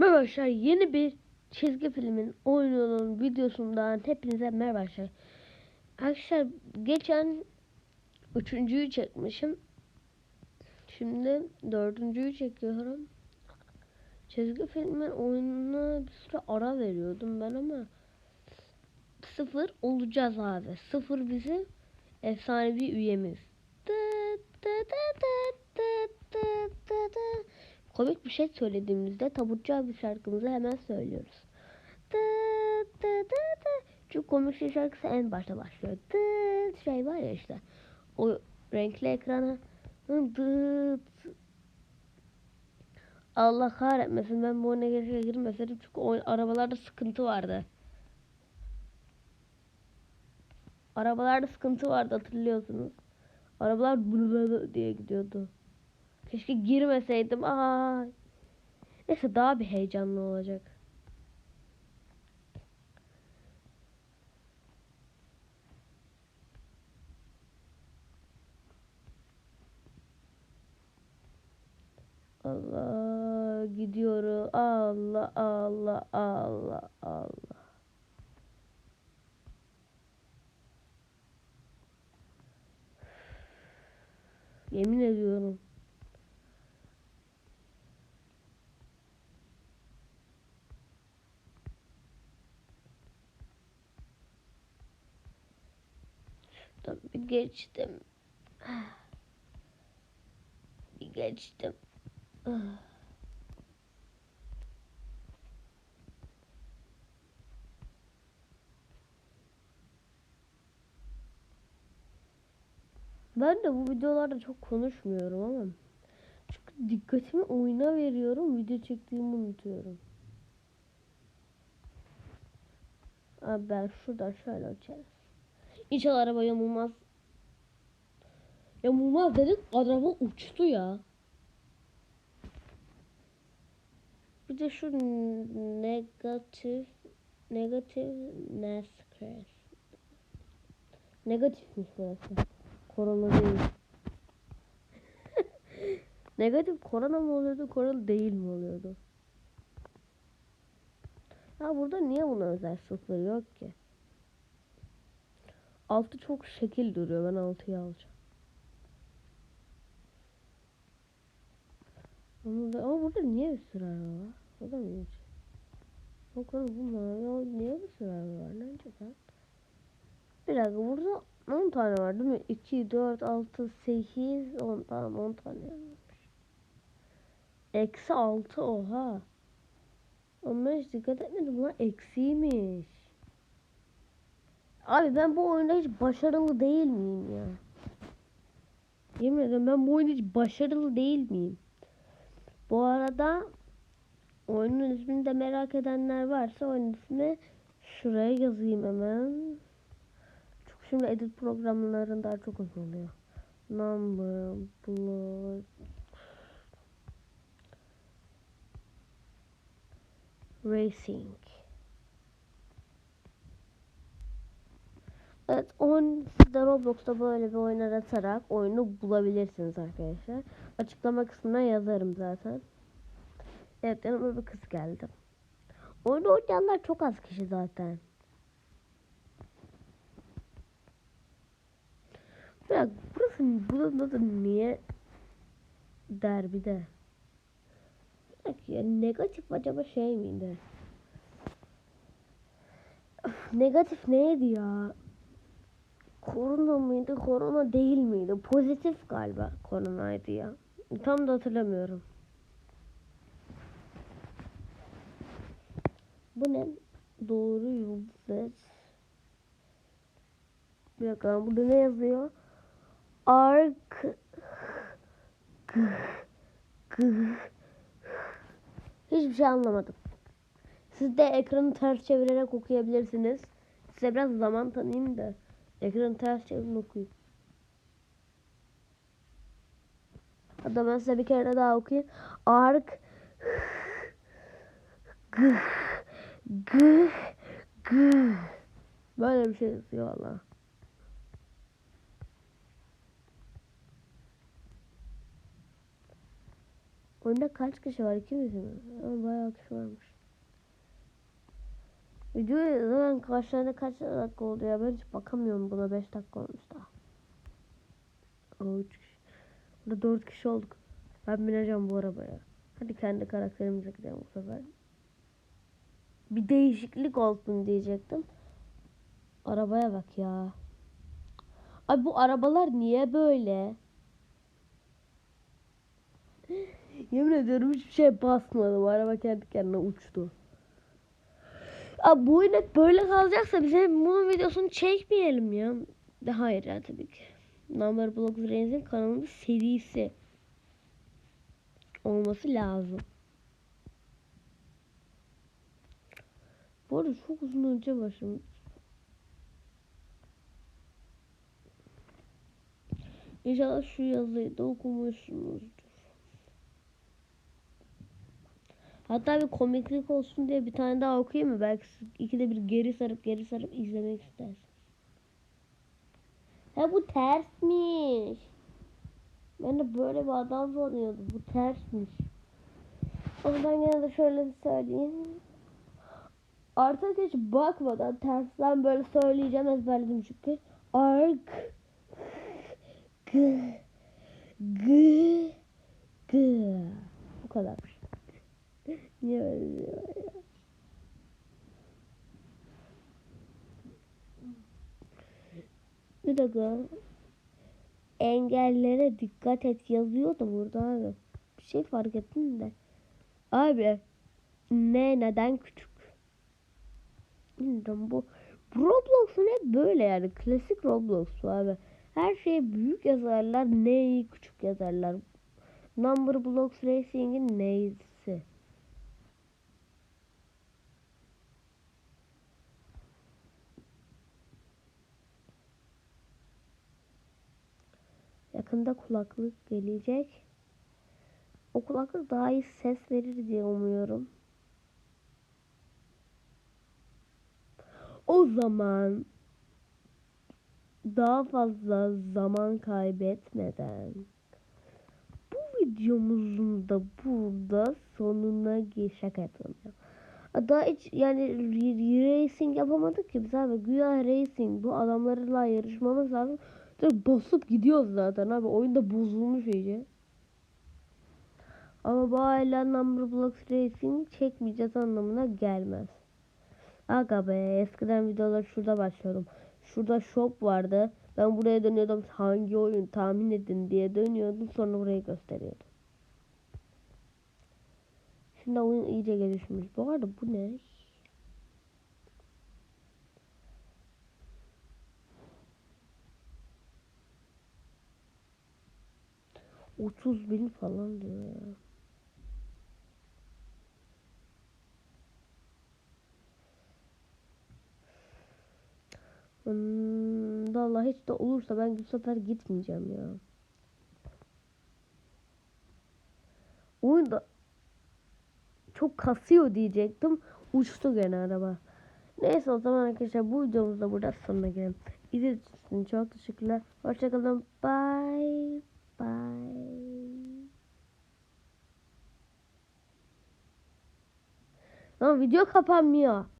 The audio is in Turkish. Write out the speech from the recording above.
Merhaba arkadaşlar yeni bir çizgi filmin oyununun videosundan hepinize merhaba arkadaşlar. Arkadaşlar geçen üçüncüyü çekmişim. Şimdi dördüncüyü çekiyorum. Çizgi filmin oyununa bir süre ara veriyordum ben ama sıfır olacağız abi. Sıfır bizim efsanevi üyemiz. Dı dı dı dı dı dı dı. Komik bir şey söylediğimizde tabutçu abi şarkımızı hemen söylüyoruz. Dı dı dı dı. Çünkü komik şey şarkısı en başta başlıyor. Dı şey var ya işte. O renkli ekrana dı Allah kahretmesin ben bu oyuna gerçekten girmeseydim çünkü oyun, arabalarda sıkıntı vardı. Arabalarda sıkıntı vardı hatırlıyorsunuz. Arabalar bırrrr diye gidiyordu. Keşke girmeseydim. Ay. Neyse daha bir heyecanlı olacak. Allah gidiyorum. Allah Allah Allah Allah. Yemin ediyorum. Şuradan bir geçtim. Bir geçtim. Ben de bu videolarda çok konuşmuyorum ama çünkü dikkatimi oyuna veriyorum video çektiğimi unutuyorum. Abi ben şuradan şöyle açarız. İnşallah araba yamulmaz. Yamulmaz dedik araba uçtu ya. Bir de şu negatif negatif Nescres. Negatifmiş burası. Korona değil. negatif korona mı oluyordu, korona değil mi oluyordu? Ya burada niye buna özel sıfır yok ki? Altı çok şekil duruyor. Ben altıyı alacağım. Ama, ama burada niye bir sürü araba var? O da mı hiç? Bakalım bu? Ya niye bir sürü araba var? Ne acaba? Bir dakika burada 10 tane var değil mi? 2, 4, 6, 8, 10 tamam 10 tane varmış. Eksi 6 oha. Ama hiç dikkat etmedim bunlar eksiymiş. Abi ben bu oyunda hiç başarılı değil miyim ya? Yemin ederim ben bu oyunda hiç başarılı değil miyim? Bu arada oyunun ismini de merak edenler varsa oyunun ismini şuraya yazayım hemen. Çünkü şimdi edit programlarında çok uzun oluyor. Number, blood, racing. Evet, oyun siz de Roblox'ta böyle bir oyun aratarak oyunu bulabilirsiniz arkadaşlar. Açıklama kısmına yazarım zaten. Evet, yanıma bir kız geldi. Oyunu oynayanlar çok az kişi zaten. Ya burası buranın adı niye derbide? Dakika ya, negatif acaba şey miydi? Negatif neydi ya? Korona mıydı? Korona değil miydi? Pozitif galiba koronaydı ya. Tam da hatırlamıyorum. Bu ne? Doğru yıldız. Bir dakika burada ne yazıyor? Ark Hiçbir şey anlamadım. Siz de ekranı ters çevirerek okuyabilirsiniz. Size biraz zaman tanıyayım da. Ekranı ters çevirin okuyun. Hatta ben size bir kere daha okuyayım. Ark G G G Böyle bir şey yazıyor valla. Oyunda kaç kişi var? İki mi? Ama bayağı kişi varmış. Video zaten tane kaç dakika oldu ya ben hiç bakamıyorum buna 5 dakika olmuş daha. O 3 kişi. Burada 4 kişi olduk. Ben bineceğim bu arabaya. Hadi kendi karakterimize gidelim bu sefer. Bir değişiklik olsun diyecektim. Arabaya bak ya. Abi bu arabalar niye böyle? Yemin ediyorum hiçbir şey basmadım. Araba kendi kendine uçtu. Abi bu oyun böyle kalacaksa bize bunun videosunu çekmeyelim ya. Hayır ya tabii ki. Number Block Reigns'in kanalında serisi olması lazım. Bu arada çok uzun önce başlamış. İnşallah şu yazıyı da okumuşsunuzdur. Hatta bir komiklik olsun diye bir tane daha okuyayım mı? Belki ikide bir geri sarıp geri sarıp izlemek istersiniz. Ha bu tersmiş. Ben de böyle bir adam sanıyordum. Bu tersmiş. Ama ben gene de şöyle söyleyeyim. Artık hiç bakmadan tersten böyle söyleyeceğim ezberledim çünkü. Ark G G G Bu kadarmış. Niye öyle diyor ya? Bir dakika. Engellere dikkat et yazıyor da burada abi. Bir şey fark ettim de. Abi ne neden küçük? Bilmiyorum bu Roblox'un hep böyle yani klasik Roblox abi. Her şeyi büyük yazarlar, neyi küçük yazarlar. Number Blocks Racing'in neyse. Yakında kulaklık gelecek. O kulaklık daha iyi ses verir diye umuyorum. O zaman daha fazla zaman kaybetmeden bu videomuzun da burada sonuna şaka yapıyorum ya. Daha hiç yani racing yapamadık ki biz abi. Güya racing bu adamlarla yarışmamız lazım. Basıp gidiyoruz zaten abi. Oyunda bozulmuş iyice. Ama bu hala Number Blocks Racing çekmeyeceğiz anlamına gelmez. Aga be eskiden videolar şurada başlıyordum. Şurada shop vardı. Ben buraya dönüyordum hangi oyun tahmin edin diye dönüyordum sonra burayı gösteriyordum. Şimdi oyun iyice gelişmiş. Bu arada bu ne? Otuz bin falan diyor ya. Hmm, vallahi hiç de olursa ben bu sefer gitmeyeceğim ya. Oyunda çok kasıyor diyecektim. Uçtu gene araba. Neyse o zaman arkadaşlar bu videomuzda burada sonuna gelelim. İzlediğiniz için çok teşekkürler. Hoşçakalın. Bye. Bye. Ama video kapanmıyor.